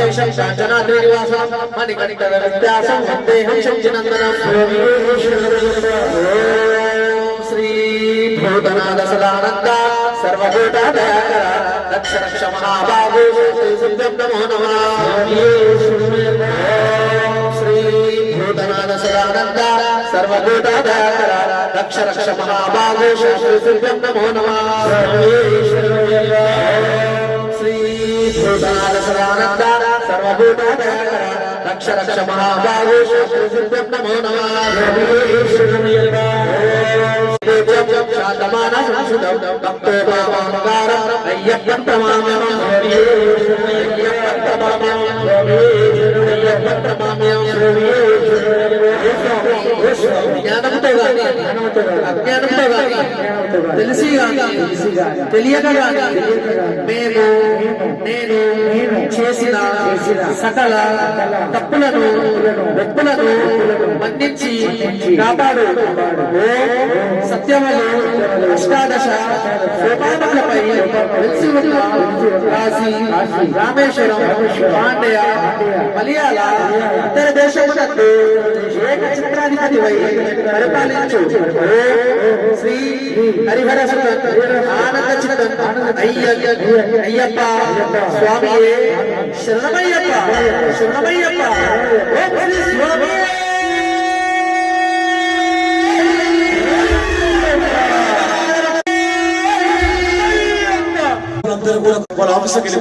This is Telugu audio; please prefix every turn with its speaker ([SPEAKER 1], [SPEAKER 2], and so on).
[SPEAKER 1] స్వర్ణమాలావిభూషణం వీరపండలం ఘోరం విద్యాసం శంచినందనం శ్రీ భూతనాథ సదానంద సర్వభూత దయాకర నమో నమః శ్రీ భూతనాథ సదానంద సర్వభూత దయాకర రక్ష శ్రీ నమో నమః శ్రీ భూతనాథ సదానంద. సర్వభూత దయాకర రక్ష రక్ష మహాబాహు శ్రీ నమో నమః శాతమాన సంసుతం భక్తో భావాంగారం అయ్యప్పన్ ప్రమామ్యం అయ్యప్పన్ ప్రమామ్యం అయ్యప్పన్ ప్రమామ్యం జ్ఞానంతో గాని అజ్ఞానంతో గాని తెలిసి గాని తెలియక గాని మేము నేను చేసిన సకల తప్పులను ఒప్పులను మన్నించి కాపాడు. సత్యములు అష్టాదశ సోపానములపై వెలిసి ఉన్న కాశీ రామేశ్వరం పాండయ మలయాళ ఇతర దేశములకు ఏక చిత్రాధిపతివై పరిపాలించు. శ్రీ హరిహర ఆనంద చిత్తన్ అయ్య అయ్యప్ప స్వామి శరణమయ్యప్ప శరణమయ్యప్ప. ఓం శ్రీ
[SPEAKER 2] আমাদের উপরে বলা অফিসে গেলে